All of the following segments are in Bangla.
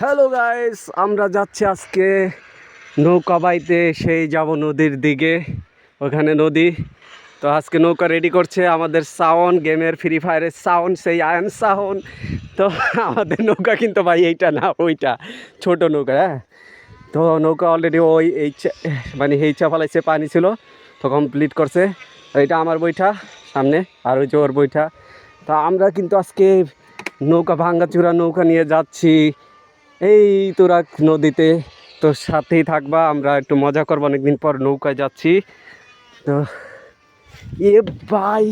হ্যালো গাইস আমরা যাচ্ছি আজকে নৌকা বাইতে সেই যাব নদীর দিকে, ওখানে নদী। তো আজকে নৌকা রেডি করছে আমাদের সাউন্ড গেমের ফ্রি ফায়ারের সাউন্ড সেই আয়ন সাউন্ড তো আমাদের নৌকা কিন্তু ভাই এইটা না, ওইটা। ছোট নৌকা হ্যাঁ? তো নৌকা অলরেডি ওই এই মানে হেইচা ফালাইছে, পানি ছিল, তো কমপ্লিট করছে। এইটা আমার বইটা সামনে। আর ওই যে ওর বইটা তো আমরা কিন্তু আজকে নৌকা ভাঙ্গাচুরা নৌকা নিয়ে যাচ্ছি। এই তোরা নদীতে তো সাথেই থাকবা, আমরা একটু মজা করব, অনেকদিন পর নৌকায় যাচ্ছি। তো, এ ভাই,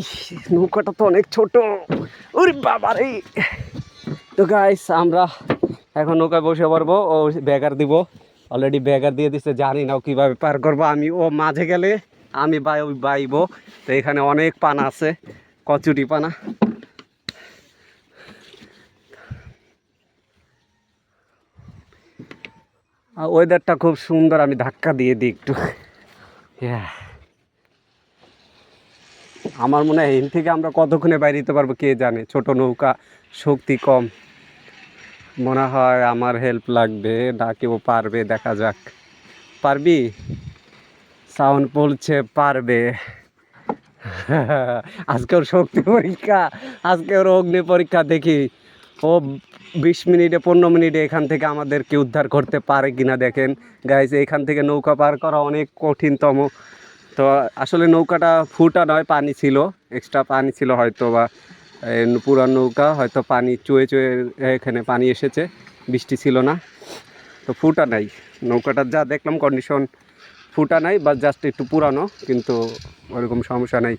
নৌকাটা তো অনেক ছোট। ওরে বাবা রে! তো গাইস আমরা এখন নৌকায় বসে পড়ব, ও ব্যাগার দিব। অলরেডি ব্যাগার দিয়ে দিচ্ছে জানি না ও কীভাবে পার করব। আমি, ও মাঝে গেলে, আমি বাই বাইবো তো এখানে অনেক পানা আছে, কচুরি পানা। ওয়েদারটা খুব সুন্দর, আমি ধাক্কা দিয়ে দিই একটু। Yeah. আমার মনে হয় এখান থেকে আমরা কতক্ষণে বাইরে দিতে পারব কে জানে? ছোট নৌকা, শক্তি কম। মনে হয় আমার হেল্প লাগবে, না কেউ পারবে, দেখা যাক। পারবি? সাউন্ড বলছে পারবে। আজকে ওর শক্তি পরীক্ষা, আজকে ওর অগ্নি পরীক্ষা দেখি। ও বিশ মিনিটে পনেরো মিনিটে এখান থেকে আমাদেরকে উদ্ধার করতে পারে কিনা দেখেন। গাইজ এখান থেকে নৌকা পার করা অনেক কঠিনতম। তো আসলে নৌকাটা ফুটা নয় পানি ছিল। এক্সট্রা পানি ছিল হয়তো বা এ, পুরান নৌকা হয়তো পানি চুয়ে চুয়ে এখানে পানি এসেছে। বৃষ্টি ছিল না। তো ফুটা নাই। নৌকাটা যা দেখলাম কন্ডিশন ফুটা নাই বা জাস্ট একটু পুরানো কিন্তু ওরকম সমস্যা নাই।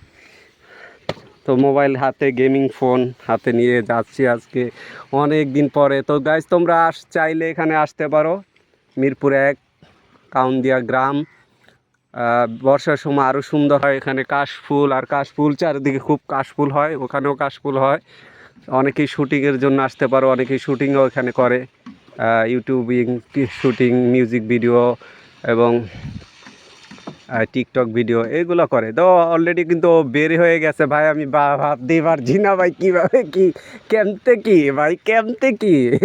তো মোবাইল হাতে, গেমিং ফোন হাতে নিয়ে যাচ্ছি আজকে অনেক দিন পরে। তো গাইজ তোমরা আস, চাইলে এখানে আসতে পারো। মিরপুর এক, কাউন্দিয়া গ্রাম। বর্ষার সময় আরও সুন্দর হয় এখানে কাশফুল আর কাশফুল চারিদিকে খুব কাশফুল হয়, ওখানেও কাশফুল হয়। অনেকেই শুটিংয়ের জন্য আসতে পারো, অনেকেই শুটিংও এখানে করে। ইউটিউবিং শুটিং মিউজিক ভিডিও এবং টিকটক ভিডিও এগুলো করে। তো অলরেডি কিন্তু বের হয়ে গেছে। ভাই, আমি বা- ভাবতেই পারছি না, ভাই, কীভাবে কি, কেমতে কি, ভাই, কেমতে কি?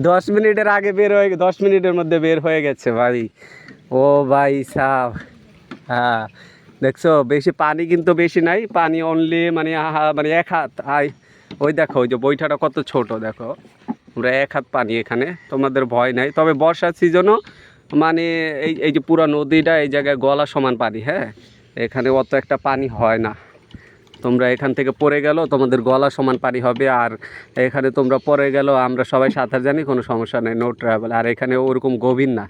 দশ মিনিটের আগে বের হয়ে, দশ মিনিটের মধ্যে বের হয়ে গেছে, ভাই। ও ভাই সাহ হ্যাঁ। দেখছ, বেশি পানি কিন্তু বেশি নাই, পানি অনলি মানে মানে এক হাত। আই, ওই দেখো, ওই যে বৈঠাটা কত ছোট, দেখো। আমরা এক হাত পানি এখানে, তোমাদের ভয় নাই। তবে বর্ষার সিজনও মানে এই এই যে পুরো নদীটা, এই জায়গায় গলা সমান পানি হ্যাঁ? এখানে অত একটা পানি হয় না। তোমরা এখান থেকে পড়ে গেল, তোমাদের গলা সমান পানি হবে, আর এখানে তোমরা পড়ে গেল, আমরা সবাই সাঁতার জানি, কোনো সমস্যা নেই নো ট্রাভেল আর এখানে ওরকম গভীর না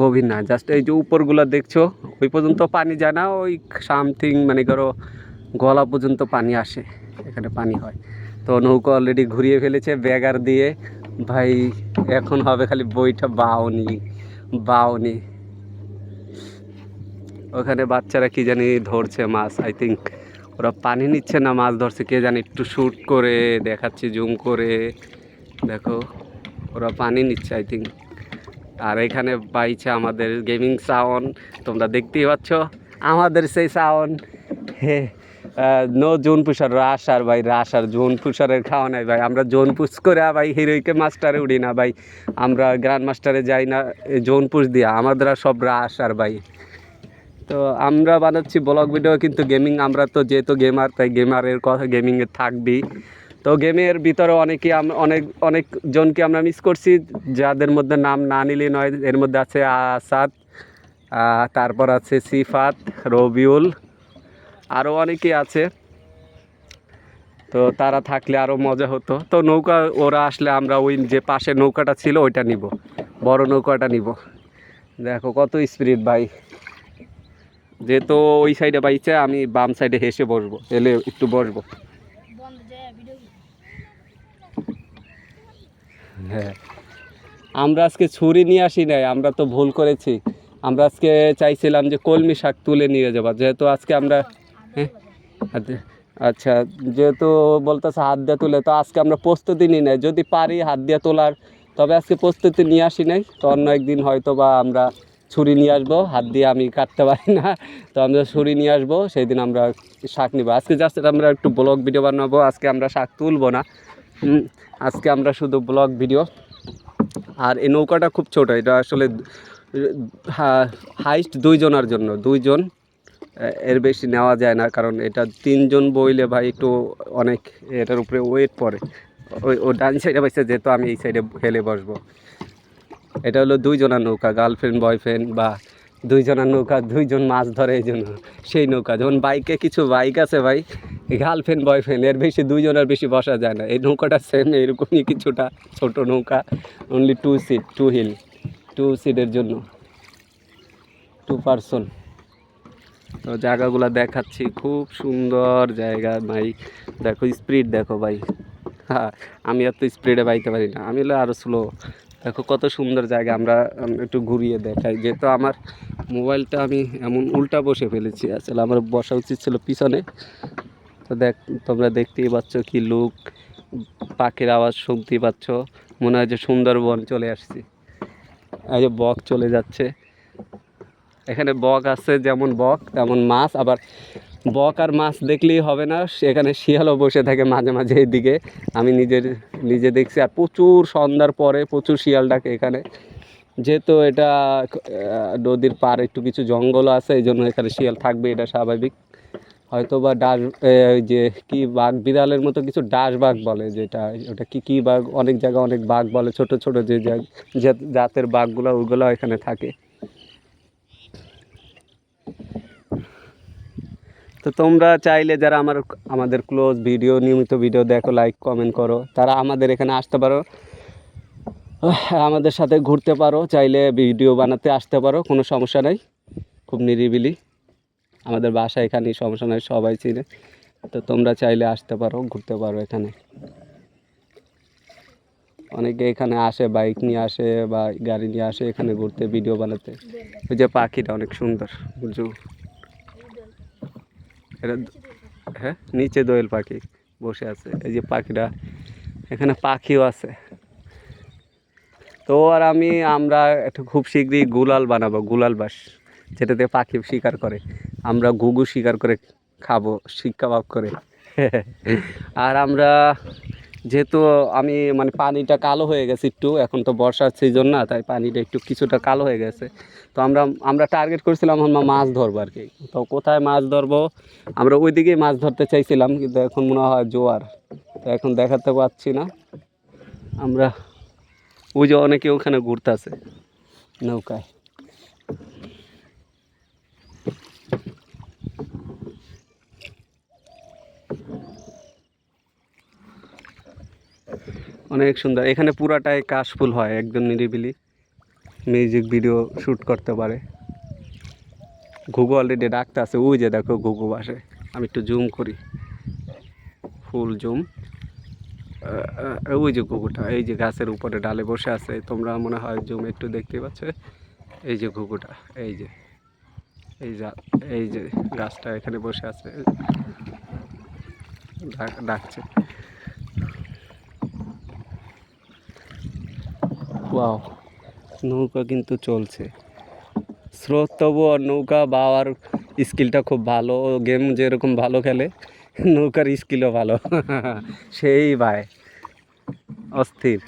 গভীর না জাস্ট এই যে উপরগুলো দেখছ, ওই পর্যন্ত পানি যায় না, ওই সামথিং মানে ধরো, গলা পর্যন্ত পানি আসে, এখানে পানি হয়। তো নৌকা অলরেডি ঘুরিয়ে ফেলেছে, ব্যাগার দিয়ে। ভাই, এখন হবে খালি বইটা বাউনি। বাউনি। ওখানে বাচ্চারা কি জানি ধরছে মাছ আই থিঙ্ক ওরা পানি নিচ্ছে না, মাছ ধরছে, কে জানি একটু শ্যুট করে, দেখাচ্ছে জুম করে। দেখো, ওরা পানি নিচ্ছে আই থিঙ্ক আর এখানে পাইছে আমাদের গেমিং সাউন্ড। তোমরা দেখতেই পাচ্ছ, আমাদের সেই সাউন্ড। হে। নো জোন পুষার রাস আর ভাই রাস আর জোন পুষারের খাওয়া নাই ভাই। আমরা জোন পুষ করে ভাই, হিরোইকে মাস্টারে উড়ি না ভাই। আমরা গ্র্যান্ড মাস্টারে যাই না জোন পুষ দিয়া। আমাদের সব রাস আর ভাই। তো আমরা বানাচ্ছি ব্লগ ভিডিও, কিন্তু গেমিং আমরা তো যেহেতু গেমার, তাই গেমারের কথা গেমিংয়ে থাকবি। তো গেমের ভিতরে অনেকেই আম- অনেক অনেকজনকে আমরা মিস করছি, যাদের মধ্যে নাম না নিলে নয়। এর মধ্যে আছে আসাদ তারপর আছে সিফাত, রবিউল আরও অনেকে আছে। তো তারা থাকলে আরও মজা হতো। তো নৌকা ওরা আসলে আমরা ওই যে পাশে নৌকাটা ছিল ওইটা নিব। বড় নৌকাটা নিব। দেখো কত স্পিরিট ভাই। যেহেতু ওই সাইডে বাইছে আমি বাম সাইডে হেসে বসবো। এলে একটু বসবো। হ্যাঁ। আমরা আজকে ছুরি নিয়ে আসি নাই, আমরা তো ভুল করেছি। আমরা আজকে চাইছিলাম যে কলমি শাক তুলে নিয়ে যাব। যেহেতু আজকে আমরা হ্যাঁ আচ্ছা- যেহেতু বলতেছে হাত দিয়ে তুলে, তো আজকে আমরা প্রস্তুতি নিই নাই। যদি পারি হাত দিয়ে তোলার, তবে আজকে প্রস্তুতি নিয়ে আসি নাই। তো অন্য একদিন হয়তো বা আমরা ছুরি নিয়ে আসব। হাত দিয়ে আমি কাটতে পারি না, তো আমরা ছুরি নিয়ে আসব। সেই দিন আমরা শাক নিব। আজকে জাস্ট আমরা একটু ব্লগ ভিডিও বানাবো। আজকে আমরা শাক তুলবো না। আজকে আমরা শুধু ব্লগ ভিডিও আর এই নৌকাটা খুব ছোট, এটা আসলে হাইস্ট দুইজনের জন্য, দুইজন এর বেশি নেওয়া যায় না, কারণ এটা তিনজন বইলে ভাই একটু অনেক এটার উপরে ওয়েট পড়ে। ওই, ও ডান সাইডে বসে, যেহেতু আমি এই সাইডে হেলে বসবো। এটা হলো দুইজনের নৌকা গার্লফ্রেন্ড বয়ফ্রেন্ড বা দুইজনের নৌকা, দুইজন মাছ ধরে এই জন্য সেই নৌকা। যেমন বাইকে কিছু বাইক আছে ভাই গার্লফ্রেন্ড বয়ফ্রেন্ড এর বেশি দুইজনের বেশি বসা যায় না। এই নৌকাটা সেম এরকমই কিছুটা ছোট নৌকা only two seat two hill two সিটের জন্য টু পারসন তো জায়গাগুলো দেখাচ্ছি, খুব সুন্দর জায়গা ভাই। দেখো স্পিড দেখো ভাই। হ্যাঁ আমি এত স্পিডে বাইতে পারি না, আমি হলে আরও স্লো দেখো কত সুন্দর জায়গা, আমরা একটু ঘুরিয়ে দেখাই। যেহেতু আমার মোবাইলটা আমি এমন উল্টা বসে ফেলেছি, আসলে আমার বসা উচিত ছিল পিছনে। তো দেখ, তোমরা দেখতেই পাচ্ছ কি লুক পাখির আওয়াজ শুনতেই পাচ্ছ। মনে হয় যে সুন্দরবন চলে আসছি। এই যে বক চলে যাচ্ছে। এখানে বক আছে, যেমন বক, তেমন মাছ। আবার বক আর মাছ দেখলেই হবে না, এখানে শিয়ালও বসে থাকে মাঝে মাঝে এদিকে আমি নিজের, নিজে দেখছি, আর প্রচুর সন্ধ্যার পরে প্রচুর শিয়াল ডাকে এখানে। যেহেতু এটা নদীর পার একটু কিছু জঙ্গলও আছে এই জন্য এখানে শিয়াল থাকবে, এটা স্বাভাবিক। হয়তো বা ডাস যে কি বাঘ, বিড়ালের মতো কিছু ডাস বাঘ বলে, যেটা, ওটা কি কি বাঘ, অনেক জায়গায় অনেক বাঘ বলে, ছোট ছোট যে জাতের বাঘগুলো ওইগুলো এখানে থাকে। তো তোমরা চাইলে যারা আমার, আমাদের ক্লোজ ভিডিও নিয়মিত ভিডিও দেখো লাইক কমেন্ট করো, তারা আমাদের এখানে আসতে পারো। আমাদের সাথে ঘুরতে পারো, চাইলে ভিডিও বানাতে আসতে পারো, কোনো সমস্যা নাই। খুব নিরিবিলি। আমাদের বাসা এখানেই, সমস্যা নাই, সবাই চিনে। তো তোমরা চাইলে আসতে পারো, ঘুরতে পারো এখানে। অনেকে এখানে আসে বাইক নিয়ে আসে বা গাড়ি নিয়ে আসে, এখানে ঘুরতে ভিডিও বানাতে। ওই যে পাখিটা অনেক সুন্দর বুঝু এটা হ্যাঁ? নিচে দোয়েল পাখি বসে আছে। এই যে পাখিটা, এখানে পাখিও আছে। তো আর আমি, আমরা একটু খুব শীঘ্রই গুলাল বানাবো, গুলাল বাস, যেটাতে পাখি শিকার করে। আমরা গুগু শিকার করে খাব, শিক্ষা ভাব করে। আর আমরা যেহেতু আমি মানে পানিটা কালো হয়ে গেছে একটু, এখন তো বর্ষার সিজন না, তাই পানিটা একটু কিছুটা কালো হয়ে গেছে। তো আমরা আমরা টার্গেট করেছিলাম আমরা মাছ ধরবো আর কি। তো কোথায় মাছ ধরবো? আমরা ওই দিকেই মাছ ধরতে চাইছিলাম, কিন্তু এখন মনে হয় জোয়ার। তো এখন দেখাতে পাচ্ছি না। আমরা, ওই যে অনেকে ওখানে ঘুরতেছে নৌকায়। অনেক সুন্দর। এখানে পুরাটাই কাশফুল হয়, একদম নিরিবিলি। মিউজিক ভিডিও শ্যুট করতে পারে। ঘুঘু অলরেডি ডাকতে আছে। ওই যে দেখো ঘুঘু বাসে। আমি একটু জুম করি। ফুল জুম ওই যে ঘুঘুটা, এই যে গাছের উপরে ডালে বসে আছে। তোমরা মনে হয় জুম একটু দেখতে পাচ্ছ? এই যে ঘুঘুটা, এই যে। এই যা, এই যে গাছটা এখানে বসে আছে। ডাক- ডাকছে। ওয়াও নৌকা কিন্তু চলছে। স্রোত তবুও নৌকা বাওয়ার স্কিলটা খুব ভালো, গেম যেরকম ভালো খেলে, নৌকার স্কিলও ভালো। সেই ভাই, অস্থির।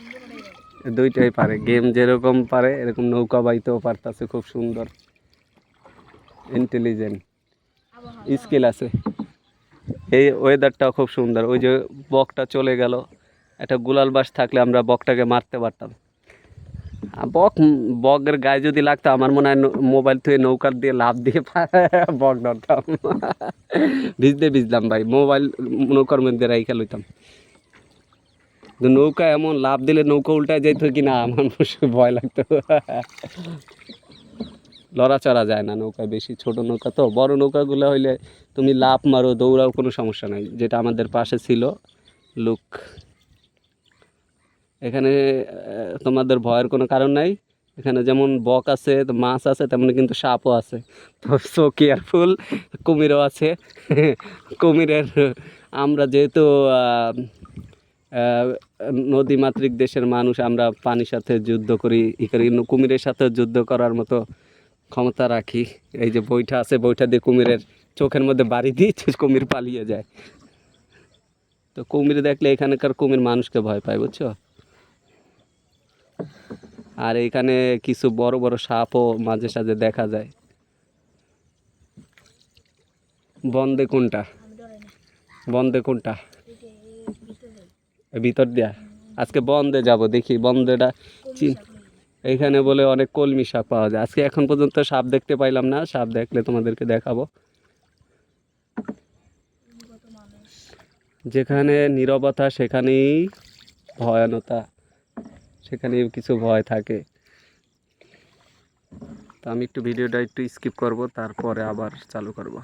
দুইটাই পারে, গেম যেরকম পারে, এরকম নৌকা বাইতেও পারতাছে, খুব সুন্দর। ইন্টেলিজেন্ট স্কিল আছে। এই ওয়েদারটাও খুব সুন্দর, ওই যে বকটা চলে গেল, একটা গুলাল বাস থাকলে আমরা বকটাকে মারতে পারতাম। আর বক, বকের গায়ে যদি লাগতো, আমার মনে হয় মোবাইল থেকে নৌকার দিয়ে লাভ দিয়ে বক ধরতাম। ভিজতে ভিজতাম ভাই, মোবাইল, নৌকার মধ্যে রাইখা লইতাম। নৌকা এমন লাভ দিলে নৌকা উল্টায় যেত কি না আমার ভয় লাগতো। লড়াচড়া যায় না নৌকায় বেশি, ছোট নৌকা তো, বড় নৌকাগুলো হইলে তুমি লাভ মারো, দৌড়াও কোনো সমস্যা নাই। যেটা আমাদের পাশে ছিল, লুক এখানে তোমাদের ভয়ের কোনো কারণ নাই। এখানে যেমন বক আছে, মাছ আছে, তেমনি কিন্তু সাপও আছে। তো সো কেয়ারফুল কুমিরও আছে। কুমিরের, আমরা যেহেতু নদীমাতৃক দেশের মানুষ, আমরা পানির সাথে যুদ্ধ করি, ই করি, কুমিরের সাথে যুদ্ধ করার মতো ক্ষমতা রাখি। এই যে বইটা আছে বইটা দিয়ে কুমিরের চোখের মধ্যে বাড়ি দিয়ে কুমির পালিয়ে যায়। তো কুমির দেখলে এখানকার কুমির মানুষকে ভয় পায়, বুঝছ? আর এখানে কিছু বড় বড় সাপও মাঝে সাঝে দেখা যায়। বন্দে কোনটা? বন্দে কোনটা? ভিতর দিয়া। আজকে বন্দে যাব, দেখি বন্দেটা চিন এখানে বলে অনেক কলমি সাপ পাওয়া যায়। আজকে এখন পর্যন্ত সাপ দেখতে পাইলাম না, সাপ দেখলে তোমাদেরকে দেখাবো। যেখানে নীরবতা, সেখানেই ভয়ানতা। সেখানেই কিছু ভয় থাকে। তো আমি একটু ভিডিওটা একটু স্কিপ করব, তারপরে আবার চালু করব।